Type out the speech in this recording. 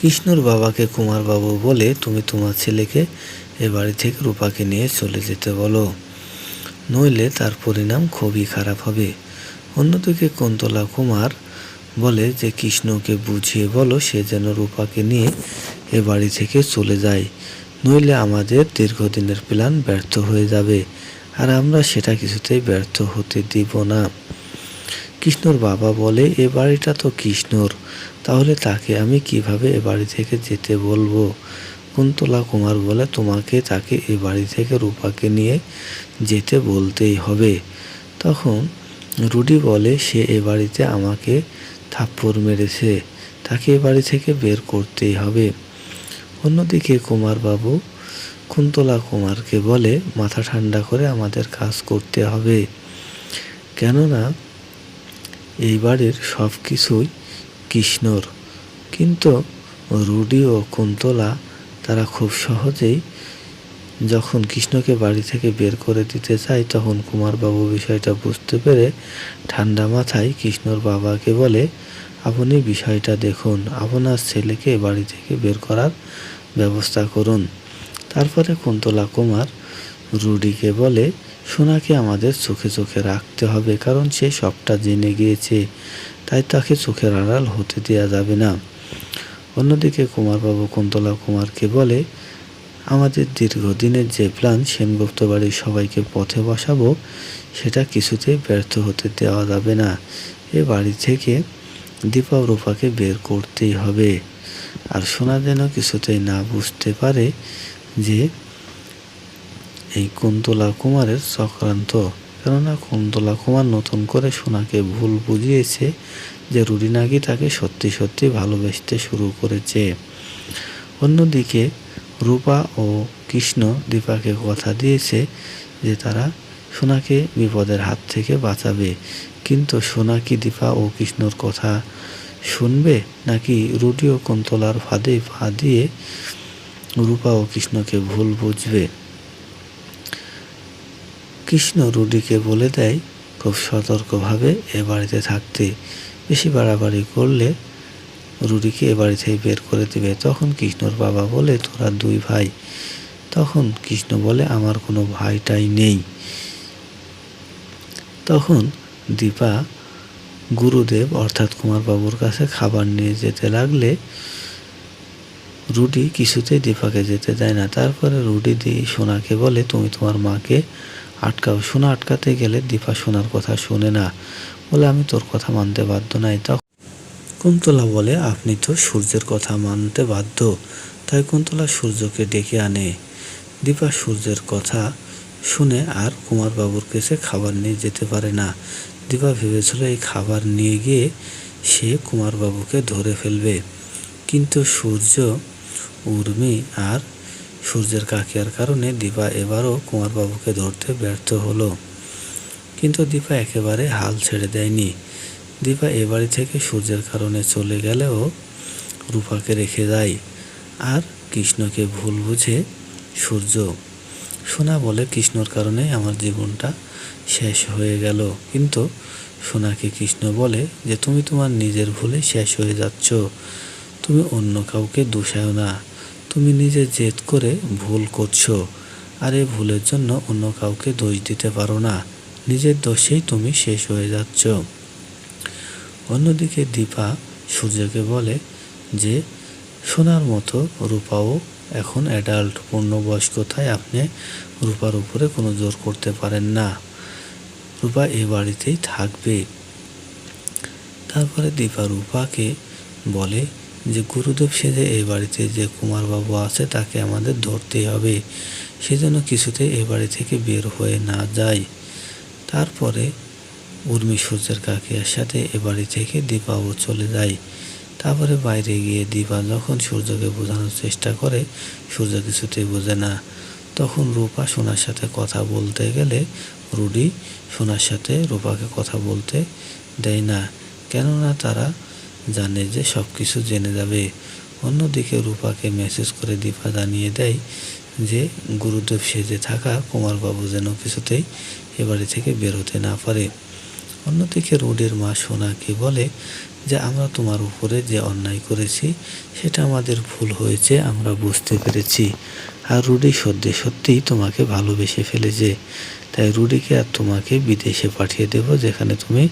কৃষ্ণর বাবাকে কুমারবাবু বলে তুমি তোমার ছেলেকে এ বাড়ি থেকে রূপাকে নিয়ে চলে যেতে বলো। নইলে তার পরিণাম খুবই খারাপ হবে। অন্যদিকে কুন্তলা কুমার বলে যে কৃষ্ণকে বুঝিয়ে বলো সে যেন রূপাকে নিয়ে এ বাড়ি থেকে চলে যায়। নইলে আমাদের দীর্ঘদিনের প্ল্যান ব্যর্থ হয়ে যাবে। আর আমরা সেটা কিছুতেই ব্যর্থ হতে দিব না। কৃষ্ণর বাবা বলে, এ বাড়িটা তো কৃষ্ণর, তাহলে তাকে আমি কীভাবে এ বাড়ি থেকে যেতে বলব? কুন্তলা কুমার বলে, তোমাকে তাকে এ বাড়ি থেকে রূপাকে নিয়ে যেতে বলতেই হবে। তখন রুডি বলে, সে এ বাড়িতে আমাকে থাপ্পড় মেরেছে, তাকে এ বাড়ি থেকে বের করতেই হবে। অন্যদিকে কুমারবাবু কুন্তলা কুমারকে বলে, মাথা ঠান্ডা করে আমাদের কাজ করতে হবে। কেননা এই বাড়ির সব কিছুই কৃষ্ণর। কিন্তু রুডি ও কুন্তলা তারা খুব সহজেই যখন কৃষ্ণকে বাড়ি থেকে বের করে দিতে চায়, তখন কুমারবাবু বিষয়টা বুঝতে পেরে ঠান্ডা মাথায় কৃষ্ণর বাবাকে বলে, আপনি বিষয়টা দেখুন, আপনার ছেলেকে বাড়ি থেকে বের করার ব্যবস্থা করুন। তারপরে কুন্তলা কুমার রুডিকে বলে সোনাকে আমাদের চোখে চোখে রাখতে হবে, কারণ সে সবটা জেনে গিয়েছে, তাই তাকে চোখের আড়াল হতে দেওয়া যাবে না। অন্যদিকে কুমারবাবু কুন্তলা কুমারকে বলে, আমাদের দীর্ঘদিনের যে প্ল্যান সেনগুপ্ত বাড়ির সবাইকে পথে বসাবো, সেটা কিছুতে ব্যর্থ হতে দেওয়া যাবে না। এ বাড়ি থেকে দীপা রূপাকে বের করতেই হবে। আর সোনা যেন কিছুতেই না বুঝতে পারে যে এই কুন্তলা কুমারের চক্রান্ত। কেননা কুন্তলা কুমার নতুন করে সোনাকে ভুল বুঝিয়েছে যে রুডি নাকি তাকে সত্যি সত্যি ভালোবাসতে শুরু করেছে। অন্যদিকে রূপা ও কৃষ্ণ দীপাকে কথা দিয়েছে যে তারা সোনাকে বিপদের হাত থেকে বাঁচাবে। কিন্তু সোনা কি দীপা ও কৃষ্ণর কথা শুনবে? নাকি রুডি ও কুন্তলার ফাঁদে পা দিয়ে রূপা ও কৃষ্ণকে ভুল বুঝবে? কৃষ্ণ রুডিকে বলে দেয়, খুব সতর্কভাবে এ বাড়িতে থাকতে। বেশি বাড়াবাড়ি করলে রুডিকে এ বাড়ি থেকে বের করে দেবে। তখন কৃষ্ণর বাবা বলে, তোরা দুই ভাই। তখন কৃষ্ণ বলে, আমার কোনো ভাইটাই নেই। তখন দীপা গুরুদেব অর্থাৎ কুমারবাবুর কাছে খাবার নিয়ে যেতে লাগলে রুডি কিছুতেই দীপাকে যেতে দেয় না। তারপরে রুডি দি সোনাকে বলে, তুমি তোমার মাকে আটকাও। সোনা আটকাতে গেলে দীপা সোনার কথা শোনে না। বলে, আমি তোর কথা মানতে বাধ্য নাই। কুন্তলা বলে, আপনি তো সূর্যের কথা মানতে বাধ্য, তাই কুন্তলা সূর্যকে ডেকে আনে। দীপা সূর্যের কথা শুনে আর কুমারবাবুর কাছে খাবার নিয়ে যেতে পারে না। দীপা ভেবেছিল এই খাবার নিয়ে গিয়ে সে কুমারবাবুকে ধরে ফেলবে। কিন্তু সূর্য, উর্মি আর সূর্যের কাকিয়ার কারণে দীপা এবারও কুমারবাবুকে ধরতে ব্যর্থ হলো। কিন্তু দীপা একেবারে হাল ছেড়ে দেয়নি। দীপা এ বাড়ি থেকে সূর্যের কারণে চলে গেলেও রূপাকে রেখে যায়। আর কৃষ্ণকে ভুল বুঝে সূর্য, সোনা বলে কৃষ্ণর কারণে আমার জীবনটা শেষ হয়ে গেল। কিন্তু সোনাকে কৃষ্ণ বলে যে, তুমি তোমার নিজের ভুলে শেষ হয়ে যাচ্ছ। তুমি অন্য কাউকে দোষাও না। তুমি নিজে জেদ করে ভুল করছ, আর এই ভুলের জন্য অন্য কাউকে দোষ দিতে পারো না। নিজের দোষেই তুমি শেষ হয়ে যাচ্ছ। অন্যদিকে দীপা সূর্যকে বলে যে, সোনার মতো রূপাও এখন অ্যাডাল্ট পূর্ণবয়স্কতায় আপনি রূপার উপরে কোনো জোর করতে পারেন না। রূপা এ বাড়িতেই থাকবে। তারপরে দীপা রূপাকে বলে যে গুরুদেব সেজে এই বাড়িতে যে কুমারবাবু আছে তাকে আমাদের ধরতেই হবে। সেজন্য কিছুতে এ বাড়ি থেকে বের হয়ে না যায় তারপরে উর্মি সূর্যের কাকিয়ার সাথে এ বাড়ি থেকে দীপাও চলে যায়। তারপরে বাইরে গিয়ে দীপা যখন সূর্যকে বোঝানোর চেষ্টা করে, সূর্য কিছুতেই বোঝে না। তখন রূপা সোনার সাথে কথা বলতে গেলে রুডি সোনার সাথে রূপাকে কথা বলতে দেয় না। কেননা তারা জানে যে সব কিছু জেনে যাবে। অন্যদিকে রূপাকে মেসেজ করে দীপা জানিয়ে দেয় যে, গুরুদেব সেজে থাকা কুমারবাবু যেন কিছুতেই এ বাড়ি থেকে বেরোতে না পারে। অন্যদিকে রুডির মা সোনাকে বলে যে, আমরা তোমার উপরে যে অন্যায় করেছি, সেটা আমাদের ভুল হয়েছে, আমরা বুঝতে পেরেছি। আর রুডি সত্যি সত্যিই তোমাকে ভালোবেসে ফেলেছে। তাই রুডিকে আর তোমাকে বিদেশে পাঠিয়ে দেবো যেখানে তুমি